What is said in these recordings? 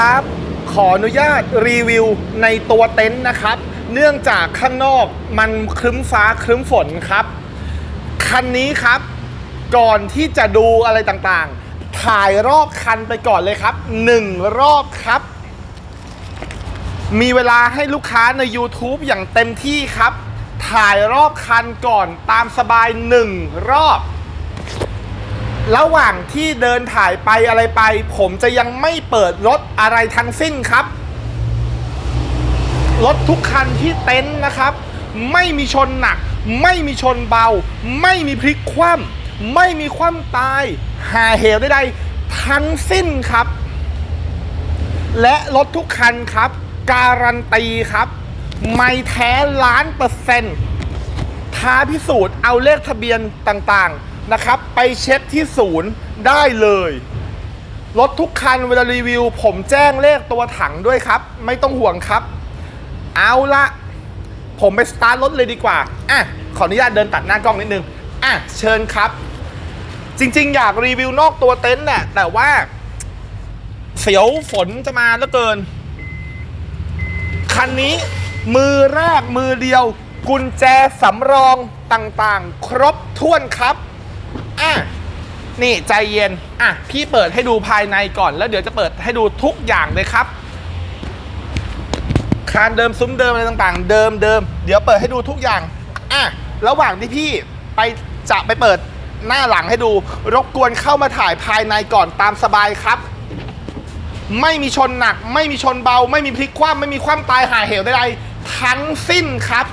ครับขออนุญาตรีวิวในตัวเต็นท์นะครับ เนื่องจากข้างนอกมันครึ้มฟ้าครึ้มฝนครับ คันนี้ครับ ก่อนที่จะดูอะไรต่างๆ ถ่ายรอบคันไปก่อนเลยครับหนึ่งรอบครับ มีเวลาให้ลูกค้าใน YouTube อย่างเต็มที่ครับ ถ่ายรอบคันก่อนตามสบายหนึ่งรอบ ระหว่างที่เดินถ่ายไปอะไรไป ผมจะยังไม่เปิดรถอะไรทั้งสิ้นครับ รถทุกคันที่เต็นท์นะครับ ไม่มีชนหนัก ไม่มีชนเบา ไม่มีพลิกคว่ำไม่มีคว่ำตาย หาเหวใดๆทั้งสิ้นครับ และรถทุกคันครับ การันตีครับ ไม่แท้ล้านเปอร์เซ็นต์ท้าพิสูจน์เอาเลขทะเบียนต่างๆ นะครับ ไปเช็คที่ศูนย์ได้เลยรถทุกคันเวลารีวิว ผมแจ้งเลขตัวถังด้วยครับ ไม่ต้องห่วงครับ เอาละผมไปสตาร์ทรถเลยดีกว่าอะขออนุญาตเดินตัดหน้ากล้องนิดนึงอะเชิญครับ จริงๆ อยากรีวิวนอกตัวเต็นท์น่ะแต่ว่า เสียวฝนจะมาแล้วเกิน คันนี้มือแรกมือเดียว กุญแจสำรองต่างๆ ครบถ้วนครับ อะนี่ใจเย็น อะ พี่เปิดให้ดูภายในก่อนแล้วเดี๋ยวจะเปิดให้ดูทุกอย่างเลยครับ คานเดิมซุ้มเดิมอะไรต่างๆ เดิมเดิมเดี๋ยวเปิดให้ดูทุกอย่าง อะ ระหว่างที่พี่ไปจะไปเปิดหน้าหลังให้ดู รบกวนเข้ามาถ่ายภายในก่อนตามสบายครับ ไม่มีชนหนัก ไม่มีชนเบา ไม่มีพลิกคว่ำไม่มีคว่ำตายหายเหวใดๆทั้งสิ้นครับ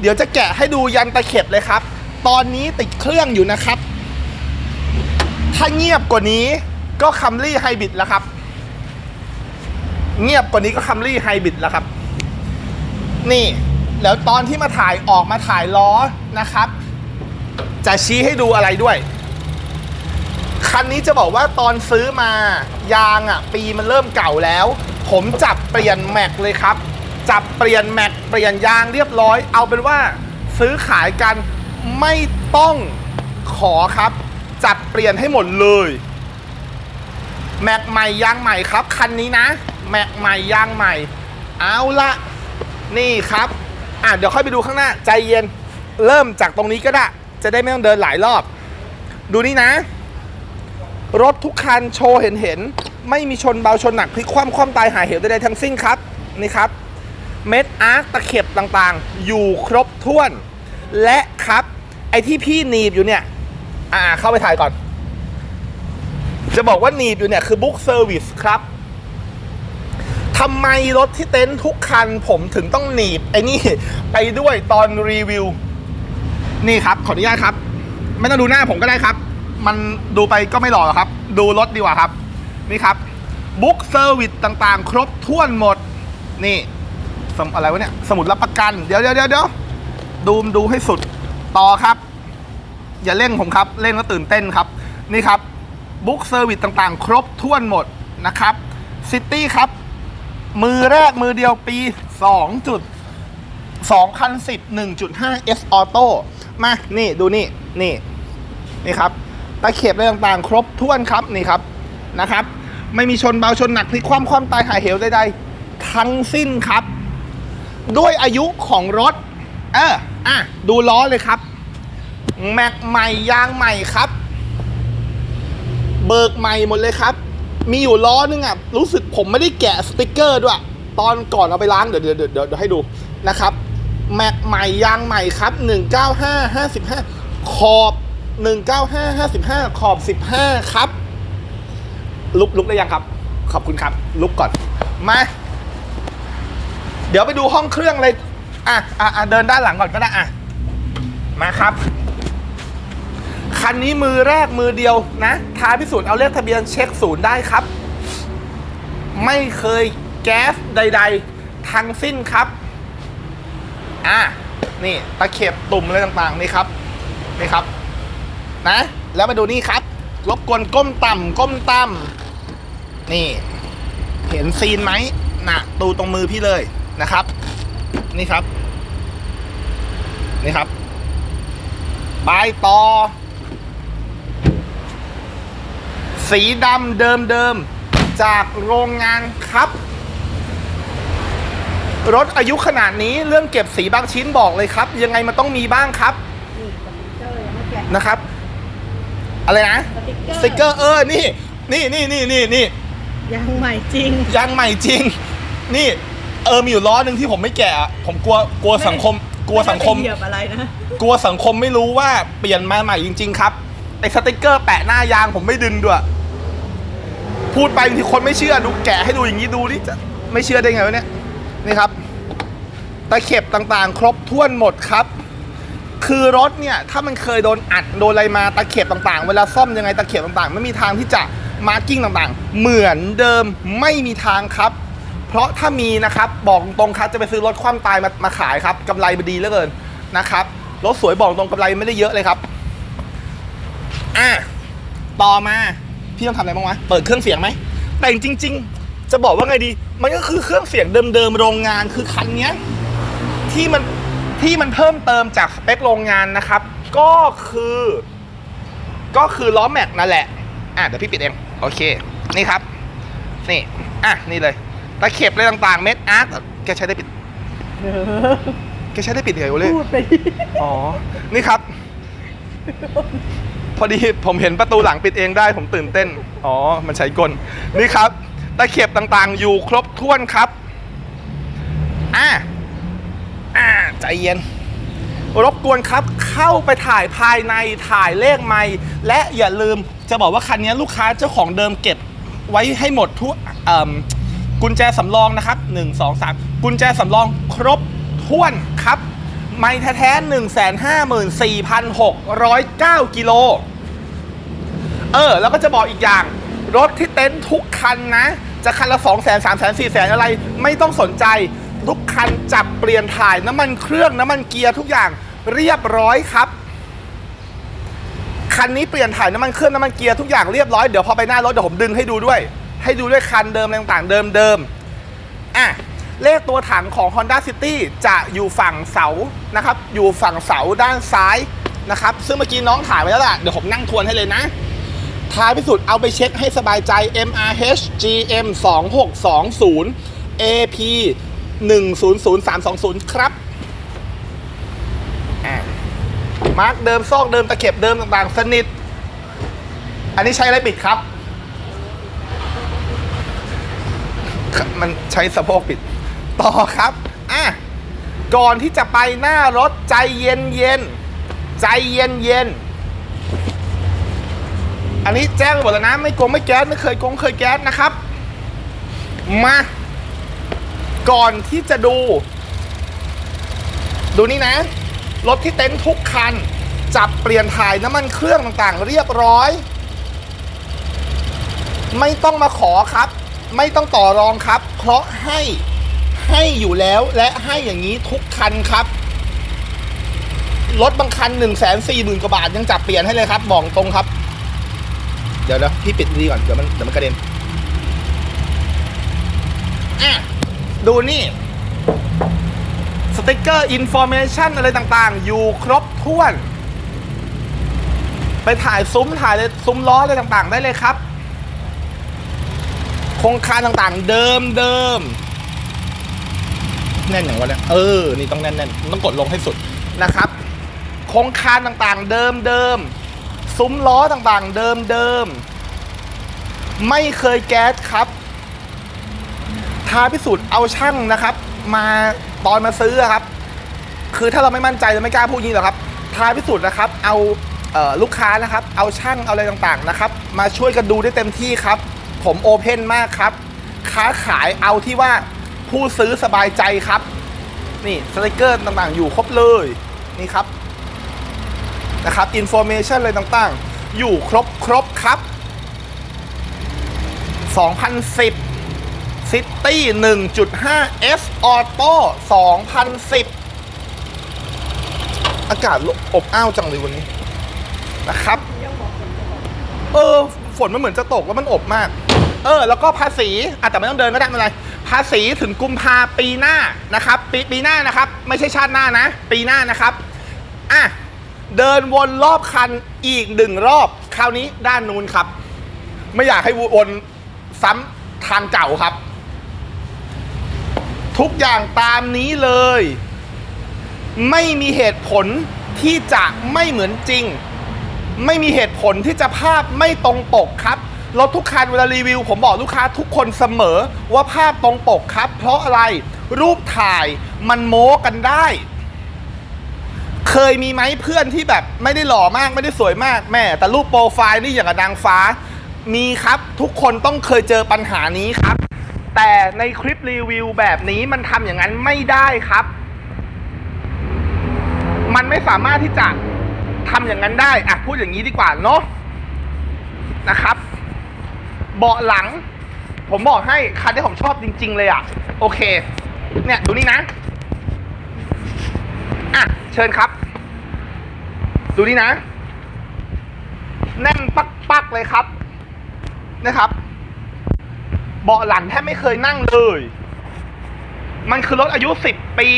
เดี๋ยวจะแกะให้ดูยันตะเข็บเลยครับ ตอนนี้ติดเครื่องอยู่นะครับ ถ้าเงียบกว่านี้ก็คัมรี่ไฮบริดแล้วครับ เงียบกว่านี้ก็คัมรี่ไฮบริดแล้วครับ นี่แล้วตอนที่มาถ่ายออกมาถ่ายล้อนะครับ จะชี้ให้ดูอะไรด้วย คันนี้จะบอกว่าตอนซื้อมายางอะ ปีมันเริ่มเก่าแล้ว ผมจับเปลี่ยนแม็กเลยครับ จับเปลี่ยนแม็กเปลี่ยนยางเรียบร้อย เอาเป็นว่าซื้อขายกัน ไม่ต้องขอครับ จับเปลี่ยนให้หมดเลย แม็กใหม่ยางใหม่ครับ คันนี้นะ แม็กใหม่ยางใหม่ เอาละนี่ครับ อะเดี๋ยวค่อยไปดูข้างหน้า ใจเย็นเริ่มจากตรงนี้ก็ได้ จะได้ไม่ต้องเดินหลายรอบ ดูนี่นะ รถทุกคันโชว์เห็นเห็น ไม่มีชนเบาชนหนักพลิกคว่ำคว่ำตายหายเหวใดๆทั้งสิ้นครับ นี่ครับ เม็ดอาร์คตะเข็บต่างๆ อยู่ครบถ้วน และครับ ไอ้ที่พี่หนีบอยู่เนี่ย อ่าเข้าไปถ่ายก่อน จะบอกว่าหนีบอยู่เนี่ยคือบุ๊กเซอร์วิสครับทำไมรถที่เต็นท์ทุกคันผมถึงต้องหนีบ ไอ้นี่ไปด้วยตอนรีวิว นี่ครับ ขออนุญาตครับ ไม่ต้องดูหน้าผมก็ได้ครับ มันดูไปก็ไม่หล่อหรอกครับ ดูรถดีกว่าครับ นี่ครับบุ๊กเซอร์วิสต่างๆ ครบถ้วนหมด นี่สมอะไรวะเนี่ย สมุดรับประกัน เดี๋ยวเดี๋ยวเดี๋ยว ดูมดูให้สุดต่อครับ อย่าเร่งผมครับเร่งแล้วตื่นเต้นครับ นี่ครับบุ๊กเซอร์วิสต่างๆ ครบถ้วนหมดนะครับซิตี้ครับ มือแรกมือเดียวปี2จุด2010 1.5 S Auto มา นี่ดูนี่ นี่ นี่ครับ ตะเข็บอะไรต่างๆ ครบถ้วนครับ นี่ครับ นะครับ ไม่มีชนเบาชนหนักพลิกคว่ำคว่ำตายหายเหวใดๆ ทั้งสิ้นครับ ด้วยอายุของรถ เออ อะดูล้อเลยครับ แม็กใหม่ยางใหม่ครับ เบิกใหม่หมดเลยครับ มีอยู่ล้อนึงอะรู้สึกผมไม่ได้แกะสติกเกอร์ด้วย ตอนก่อนเอาไปล้างเดี๋ยวเดี๋ยวเดี๋ยวเดี๋ยวให้ดูนะครับแม็กใหม่ยางใหม่ครับ195 55ขอบ195 55ขอบ15ครับ ลุกลุกได้ยังครับ ขอบคุณครับ ลุกก่อนมา เดี๋ยวไปดูห้องเครื่องเลย อะอะอะเดินด้านหลังก่อนก็ได้อะมาครับ คันนี้มือแรกมือเดียวนะท้าพิสูจน์เอาเลขทะเบียนเช็คศูนย์ได้ครับ ไม่เคยแก๊สใด ๆ ทั้งสิ้นครับ อะนี่ตะเข็บตุ่มอะไรต่างๆนี่ครับนี่ครับ นะ แล้วมาดูนี่ครับรบกวนก้มต่ำก้มต่ำนี่ เห็นซีนไหมน่ะตูตรงมือพี่เลยนะครับ นี่ครับ นี่ครับปลายต่อ สีดำเดิมเดิมๆจากโรงงานครับ รถอายุขนาดนี้เรื่องเก็บสีบางชิ้นบอกเลยครับ ยังไงมันต้องมีบ้างครับนี่สติ๊กเกอร์ยังไม่แกะนะครับ อะไรนะสติ๊กเกอร์สติกเกอร์เออนี่นี่นี่นี่นี่นี่ยังใหม่จริงยางใหม่จริง นี่ เออมีอยู่ล้อหนึ่งที่ผมไม่แกะอะผมกลัวกลัวสังคม กลัวสังคม ไได้ไปเหยียบอะไรนะกลัวสังคมไม่รู้ว่าเปลี่ยนมาใหม่จริง ๆ ครับไอ้สติกเกอร์แปะหน้ายางผมไม่ดึงด้วย พูดไปบางทีคนไม่เชื่อดูแกะให้ดูอย่างนี้ดูนี่จะไม่เชื่อได้ไงวะเนี่ยนี่ครับตะเข็บต่างๆ ครบถ้วนหมดครับ คือรถเนี่ยถ้ามันเคยโดนอัดโดนอะไรมาตะเข็บต่างๆ เวลาซ่อมยังไงตะเข็บต่างๆ ไม่มีทางที่จะมาร์กิ้งต่างๆ เหมือนเดิมไม่มีทางครับ เพราะถ้ามีนะครับบอกตรงครับจะไปซื้อรถคว่ำตายมามาขายครับกำไรมันดีเหลือเกินนะครับรถสวยบอกตรงกำไรไม่ได้เยอะเลยครับอะต่อมาพี่ต้องทำอะไรบ้างวะเปิดเครื่องเสียงไหมแต่จริง ๆ จะบอกว่าไงดี มันก็คือเครื่องเสียงเดิมๆโรงงานคือคันเนี้ยที่มันที่มันเพิ่มเติมจากสเปคโรงงานนะครับ ก็คือ ก็คือล้อแม็กนั่นแหละอะเดี๋ยวพี่ปิดเองโอเค นี่ครับ นี่อะนี่เลย ตะเข็บอะไรต่างๆ เม็ดอาร์ตแกใช้ได้ปิดแกใช้ได้ปิดเหรอเลยพูดไปดิอ๋อ นี่ครับ พอดีผมเห็นประตูหลังปิดเองได้ผมตื่นเต้น อ๋อ มันใช้กล นี่ครับ ตะเข็บต่างๆ อยู่ครบถ้วนครับ อะอ่า ใจเย็น รบกวนครับ เข้าไปถ่ายภายในถ่ายเลขไม่และอย่าลืมจะบอกว่าคันนี้ลูกค้าเจ้าของเดิมเก็บไว้ให้หมดทุกเอิ่ม กุญแจสำรองนะครับ 1 2 3 กุญแจสำรองครบถ้วนครับ ไม่แท้ๆ1 5 4 6 0 9กิโล เออ แล้วก็จะบอกอีกอย่าง รถที่เต็นท์ทุกคันนะ จะคันละ2 0 0 0 0 0 3 0 0 0 0 4 0 0 0 0อะไร ไม่ต้องสนใจ ทุกคันจับเปลี่ยนถ่ายน้ำมันเครื่องน้ำมันเกียร์ทุกอย่างเรียบร้อยครับคันนี้เปลี่ยนถ่ายน้ำมันเครื่องน้ำมันเกียร์ทุกอย่างเรียบร้อย เดี๋ยวพอไปหน้ารถเดี๋ยวผมดึงให้ดูด้วย ให้ดูด้วยคันเดิมอะไรต่างๆ เดิมเดิมๆอะเลขตัวถังของ Honda City จะอยู่ฝั่งเสานะครับ อยู่ฝั่งเสาด้านซ้ายนะครับ ซึ่งเมื่อกี้น้องถ่ายไว้แล้วล่ะ เดี๋ยวผมนั่งทวนให้เลยนะ ท้ายพิสูจน์เอาไปเช็คให้สบายใจ MRH GM 2620 AP 100320 ครับอะมาร์กเดิมซอกเดิมตะเข็บเดิมต่างๆ สนิท อันนี้ใช้อะไรปิดครับ มันใช้สะโพกปิด ต่อครับอะก่อนที่จะไปหน้ารถใจเย็นเย็นใจเย็นเย็นอันนี้แจ้งหมดแล้วนะไม่โกงไม่แก๊สไม่เคยโกงเคยแก๊สนะครับ มาก่อนที่จะดู ดูนี่นะ รถที่เต็นท์ทุกคัน จับเปลี่ยนถ่ายน้ำมันเครื่องต่างๆ เรียบร้อย ไม่ต้องมาขอครับ ไม่ต้องต่อรองครับ เพราะให้ให้อยู่แล้วและให้อย่างนี้ทุกคันครับ รถบางคัน1นึ่งแสนสี่หมื่นกว่าบาทยังจับเปลี่ยนให้เลยครับบอกตรงครับ เดี๋ยวนะพี่ปิดดีก่อนเดี๋ยวมันเดี๋ยวมันกระเด็นอะดูนี่สติกเกอร์อินโฟเมชันอะไรต่างๆ อยู่ครบถ้วน ไปถ่ายซุ้มถ่ายเลยซุ้มล้ออะไรต่างๆ ได้เลยครับ ครงคานต่างๆ เดิมเดิมแน่นอย่างวะเนี่ยเออ นี่ต้องแน่นๆต้องกดลงให้สุดนะครับโครงคานต่างๆ เดิมเดิมซุ้มล้อต่างๆ เดิมเดิมไม่เคยแก๊สครับท้าพิสูจน์เอาช่างนะครับ มาตอนมาซื้อครับ คือถ้าเราไม่มั่นใจเราไม่กล้าพูดอย่างนี้หรอกครับท้าพิสูจน์นะครับ เอาเออลูกค้านะครับ เอาช่างเอาอะไรต่างๆนะครับ มาช่วยกันดูได้เต็มที่ครับ ผมโอเพนมากครับ ค้าขายเอาที่ว่าผู้ซื้อสบายใจครับ นี่สติกเกอร์ต่างๆ อยู่ครบเลย นี่ครับ นะครับอินโฟเมชันอะไรต่างๆ อยู่ครบครบครับ 2010 City 1.5 S Auto 2010 อากาศอบอ้าวจังเลยวันนี้นะครับ เออ ฝนมันเหมือนจะตกแล้วมันอบมาก เออแล้วก็ภาษีอาจจะแต่ไม่ต้องเดินก็ได้ไม่เป็นไรภาษีถึงกุมภาปีหน้านะครับ ปีปีหน้านะครับ ไม่ใช่ชาติหน้านะ ปีหน้านะครับอะเดินวนรอบคันอีกหนึ่งรอบ คราวนี้ด้านนู้นครับ ไม่อยากให้วนซ้ทางเก่าครับ ทุกอย่างตามนี้เลย ไม่มีเหตุผลที่จะไม่เหมือนจริง ไม่มีเหตุผลที่จะภาพไม่ตรงปกครับ รถทุกคันเวลารีวิว ผมบอกลูกค้าทุกคนเสมอว่าภาพตรงปกครับ เพราะอะไรรูปถ่ายมันโม้กันได้ เคยมีไหมเพื่อนที่แบบไม่ได้หล่อมากไม่ได้สวยมากแม่ แต่รูปโปรไฟล์นี่อย่างกับนางฟ้า มีครับทุกคนต้องเคยเจอปัญหานี้ครับ แต่ในคลิปรีวิวแบบนี้มันทำอย่างนั้นไม่ได้ครับ มันไม่สามารถที่จะทำอย่างนั้นได้อะพูดอย่างนี้ดีกว่าเนาะนะครับ เบาะหลัง ผมบอกให้คันที่ผมชอบจริง ๆ เลยอะโอเค เนี่ย ดูนี่นะ อะ เชิญครับ ดูนี่นะ แน่นปักปักๆเลยครับ นะครับ เบาะหลังแทบไม่เคยนั่งเลย มันคือรถอายุสิบปี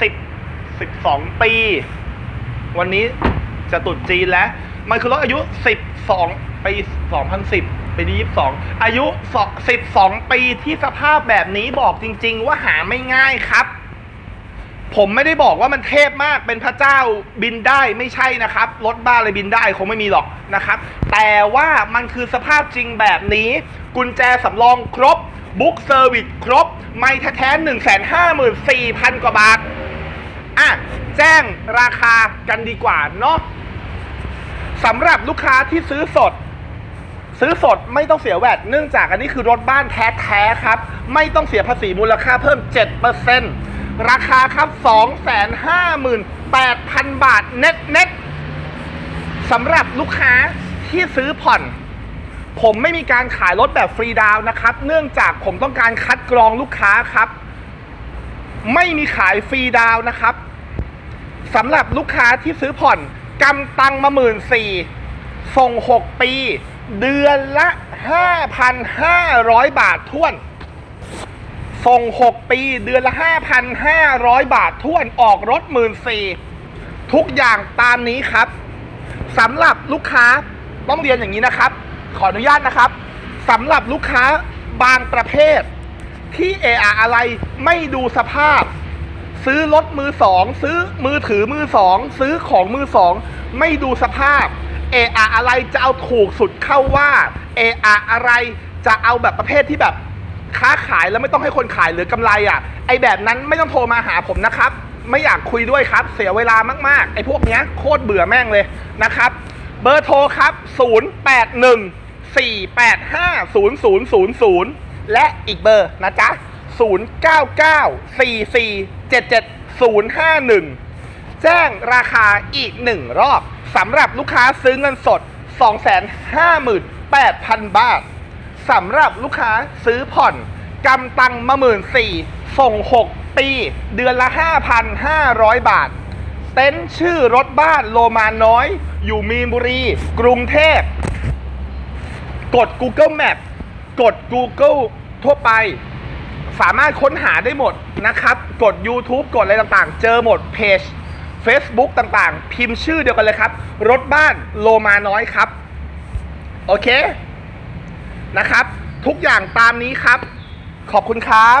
สิบสิบสองปี วันนี้จะตุดจีนแล้ว มันคือรถอายุสิบสองปีสองพันสิบ ปีที่ยี่สิบสองอายุสิบสองปีที่สภาพแบบนี้บอกจริง ๆ ว่าหาไม่ง่ายครับ ผมไม่ได้บอกว่ามันเทพมากเป็นพระเจ้าบินได้ไม่ใช่นะครับ รถบ้าเลยบินได้คงไม่มีหรอกนะครับ แต่ว่ามันคือสภาพจริงแบบนี้ กุญแจสำรองครบ บุ๊กเซอร์วิสครบ ไม่แท้ๆหนึ่งแสนห้าหมื่นสี่พันกว่าบาท อะ แจ้งราคากันดีกว่าเนาะสำหรับลูกค้าที่ซื้อสด ซื้อสดไม่ต้องเสียแวดเนื่องจากอันนี้คือรถบ้านแท้ๆครับ ไม่ต้องเสียภาษีมูลค่าเพิ่ม 7%ราคาครับ 258,000 บาทเน็ตเน็ตสำหรับลูกค้าที่ซื้อผ่อน ผมไม่มีการขายรถแบบฟรีดาวนะครับ เนื่องจากผมต้องการคัดกรองลูกค้าครับ ไม่มีขายฟรีดาวน์นะครับสำหรับลูกค้าที่ซื้อผ่อนกำตังมาหมื่นสี่ส่ง 6 ปี เดือนละ 5,500 บาทท้วน ส่ง 6 ปี เดือนละ 5,500 บาทท้วน ออกรถหมื่นสี่ทุกอย่างตามนี้ครับสำหรับลูกค้าต้องเรียนอย่างนี้นะครับ ขออนุญาตนะครับสำหรับลูกค้าบางประเภท ที่เออะอะไรไม่ดูสภาพ ซื้อรถมือสอง ซื้อมือถือมือสอง ซื้อของมือสอง ไม่ดูสภาพ เออะอะไรจะเอาถูกสุดเข้าว่าเออะอะไรจะเอาแบบประเภทที่แบบค้าขายแล้วไม่ต้องให้คนขายหรือกำไรอะ ไอแบบนั้นไม่ต้องโทรมาหาผมนะครับ ไม่อยากคุยด้วยครับ เสียเวลามากๆ ไอพวกเนี้ยโคตรเบื่อแม่งเลยนะครับ เบอร์โทรครับ 081 485 0000 และอีกเบอร์นะจ๊ะ 099 44 77 051 แจ้งราคาอีกหนึ่งรอบ สำหรับลูกค้าซื้อเงินสด 258,000 บาทสำหรับลูกค้าซื้อผ่อนกำตังมาหมื่นสี่ส่ง 6 ปี เดือนละ 5,500 บาท เต็นท์ชื่อรถบ้านโลมาน้อย อยู่มีนบุรี กรุงเทพ กด Google Map กด Google ทั่วไป สามารถค้นหาได้หมดนะครับ กด YouTube กดอะไรต่างๆ เจอหมดเพจ Facebook ต่างๆ พิมพ์ชื่อเดียวกันเลยครับ รถบ้านโลมาน้อยครับ โอเค นะครับ ทุกอย่างตามนี้ครับ ขอบคุณครับ